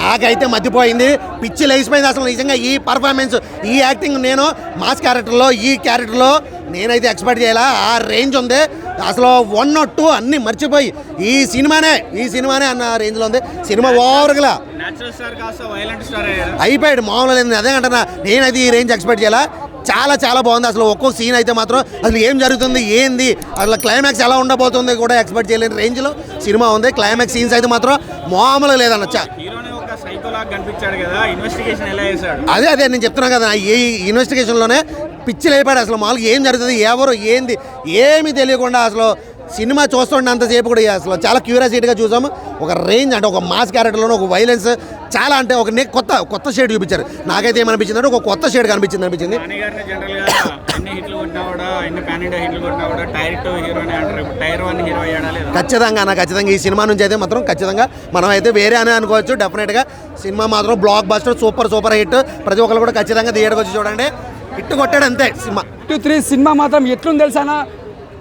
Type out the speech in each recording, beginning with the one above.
నాకైతే మర్చిపోయింది పిచ్చి లేచిపోయింది అసలు నిజంగా ఈ పర్ఫార్మెన్స్ ఈ యాక్టింగ్ నేను మాస్ క్యారెక్టర్లో ఈ క్యారెక్టర్లో నేనైతే ఎక్స్పెక్ట్ చేయాలా? ఆ రేంజ్ ఉంది. అసలు వన్ నాట్ టూ అన్నీ మర్చిపోయి ఈ సినిమానే ఈ సినిమానే అన్న రేంజ్లో ఉంది. సినిమా ఓవర్గా అయిపోయాడు మామూలు లేదు. అదే అంటున్నా నేనైతే ఈ రేంజ్ ఎక్స్పెక్ట్ చేయాలా? చాలా చాలా బాగుంది. అసలు ఒక్కో సీన్ అయితే మాత్రం అసలు ఏం జరుగుతుంది ఏంది? అసలు క్లైమాక్స్ ఎలా ఉండబోతుంది కూడా ఎక్స్పెక్ట్ చేయలేని రేంజ్లో సినిమా ఉంది. క్లైమాక్స్ సీన్స్ అయితే మాత్రం మామూలుగా లేదన్న కనిపించాడు కదా ఇన్వెస్టిగేషన్ ఎలా చేశాడు? అదే అదే నేను చెప్తున్నా కదా ఈ ఇన్వెస్టిగేషన్లోనే పిచ్చి లేపాడు అసలు మామూలుగా ఏం జరుగుతుంది ఎవరు ఏంది ఏమీ తెలియకుండా అసలు సినిమా చూస్తుండేంతసేపు కూడా అసలు చాలా క్యూరియాసిటీగా చూసాము ఒక రేంజ్ అంటే ఒక మాస్ క్యారెక్టర్లోనే ఒక వైలెన్స్ చాలా అంటే ఒక నే కొత్త కొత్త షేడ్ చూపించారు. నాకైతే ఏమనిపించింది అంటే ఒక కొత్త షేడ్ కనిపించింది అనిపించింది. ఖచ్చితంగా అన్న ఖచ్చితంగా ఈ సినిమా నుంచి అయితే మాత్రం ఖచ్చితంగా మనం అయితే వేరే అని అనుకోవచ్చు డెఫినెట్గా సినిమా మాత్రం blockbuster super super hit ప్రతి ఒక్కరు కూడా ఖచ్చితంగా థియేటర్కి వచ్చి చూడండి. హిట్ కొట్టాడు అంతే సినిమా. టూ త్రీ సినిమా మాత్రం ఎట్లుంది తెలుసానా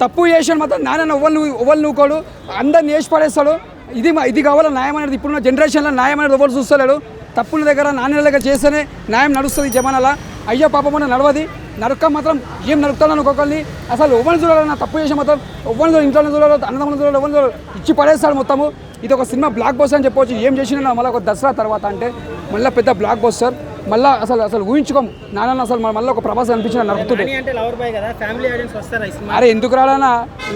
తప్పు చేసాడు మాత్రం నాన్న ఒవ్వలు ఎవ్వరు నూకోడు. అందరిని వేసి పడేస్తాడు ఇది మా- ఇది కావాలి న్యాయం అనేది? ఇప్పుడున్న జనరేషన్లో న్యాయం అనేది ఎవరు చూస్తలేడు. తప్పుల దగ్గర నాణ్యుల దగ్గర చేస్తేనే న్యాయం నడుస్తుంది ఈ జమానాల. అయ్యో పాపం అని నడవది. నరక మాత్రం ఏం నరుకుతాను ఒక్కొక్కరిని. అసలు ఎవరిని చూడాలి? నా తప్పు చేసే మాత్రం ఎవరిని చూడాలి ఇంట్లో చూడాలి అన్నదమ్ములు చూడాలి ఎవరిని చూడాలి. ఇచ్చి పడేస్తాడు మొత్తము. ఇది ఒక సినిమా బ్లాక్ బస్టర్ అని చెప్పవచ్చు ఏం చేసినా మళ్ళీ ఒక దసరా తర్వాత అంటే మళ్ళీ పెద్ద బ్లాక్ బస్టర్ మళ్ళీ అసలు అసలు ఊహించుకోం నాన్న అసలు మళ్ళీ ఒక ప్రభాస్ అనిపించిన సినిమా? అరే ఎందుకు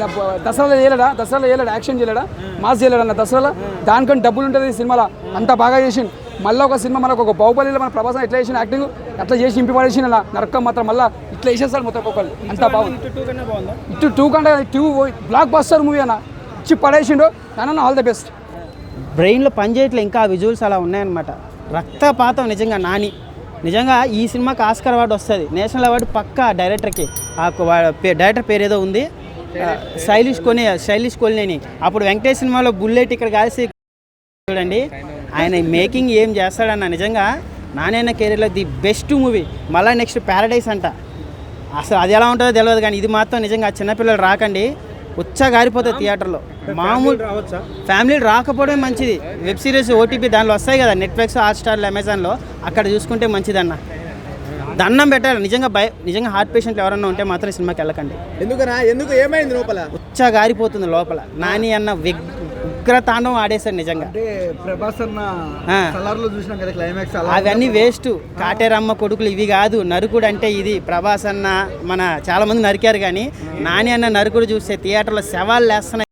బ- దసరాలో చేయలేడా? దసరాలో చేయలేడా? యాక్షన్ చేయలేడా? మాస్ చేయలేడా అన్న దసరాలో? దానికంటే డబ్బులు ఉంటుంది ఈ సినిమాలో. అంత బాగా చేసిండు. మళ్ళీ ఒక సినిమా మనకు ఒక బాహుబలిలో మన ప్రభాసం ఎట్లా చేసిన యాక్టింగ్ అట్లా చేసి ఇంపి పడేసిన అలా నరకం మాత్రం మళ్ళీ ఇట్లా వేసేస్తారు మొత్తం ఒక్కొక్కరు అంత బాగుందా? ఇటు టూ కంటే టూ బ్లాక్ బస్టర్ మూవీ అన్న. ఇచ్చి పడేసిండు. నాన్న ఆల్ ద బెస్ట్ బ్రెయిన్లో పనిచేయట్లే ఇంకా విజువల్స్ అలా ఉన్నాయన్నమాట. రక్తపాతం నిజంగా నాని. నిజంగా ఈ సినిమాకి ఆస్కర్ అవార్డు వస్తుంది. నేషనల్ అవార్డు పక్కా డైరెక్టర్కి. ఆ పే- డైరెక్టర్ పేరు ఏదో ఉంది శైలిష్ కొని శైలిష్ కొలినేని అప్పుడు వెంకటేష్ సినిమాలో బుల్లెట్ ఇక్కడ కలిసి చూడండి. ఆయన మేకింగ్ ఏం చేస్తాడన్న నిజంగా నాణ్యన కెరీర్లో ది బెస్ట్ మూవీ. మళ్ళీ నెక్స్ట్ ప్యారడైస్ అంట. అసలు అది ఎలా ఉంటుందో తెలియదు కానీ ఇది మాత్రం నిజంగా చిన్నపిల్లలు రాకండి. ఉచ్చ గారిపోతుంది థియేటర్లో. మామూలు రావచ్చా? ఫ్యామిలీ రాకపోవడమే మంచిది. వెబ్ సిరీస్ ఓటీపీ దానిలో వస్తాయి కదా నెట్ఫ్లిక్స్ హాట్స్టార్లో అమెజాన్లో అక్కడ చూసుకుంటే మంచిదన్న. దండం పెట్టాలి. నిజంగా భయ నిజంగా హార్ట్ పేషెంట్లు ఎవరన్నా ఉంటే మాత్రం సినిమాకి వెళ్ళకండి. ఎందుకనా ఎందుకు? ఏమైంది లోపల? ఉచ్చ గారిపోతుంది లోపల. నాని అన్న విగ్ ఉగ్ర తాండవం ఆడేశాడు నిజంగా. అంటే ప్రభాస్ అన్న ఆ. సలార్లో చూసినాం కదా క్లైమాక్స్ అవన్నీ వేస్ట్ కాటేరమ్మ కొడుకులు ఇవి కాదు నరుకుడు అంటే ఇది. ప్రభాస్ అన్న మన చాలా మంది నరికారు కానీ నాని అన్న నరుకుడు చూస్తే థియేటర్లో శవాలు లేస్తున్నాయి.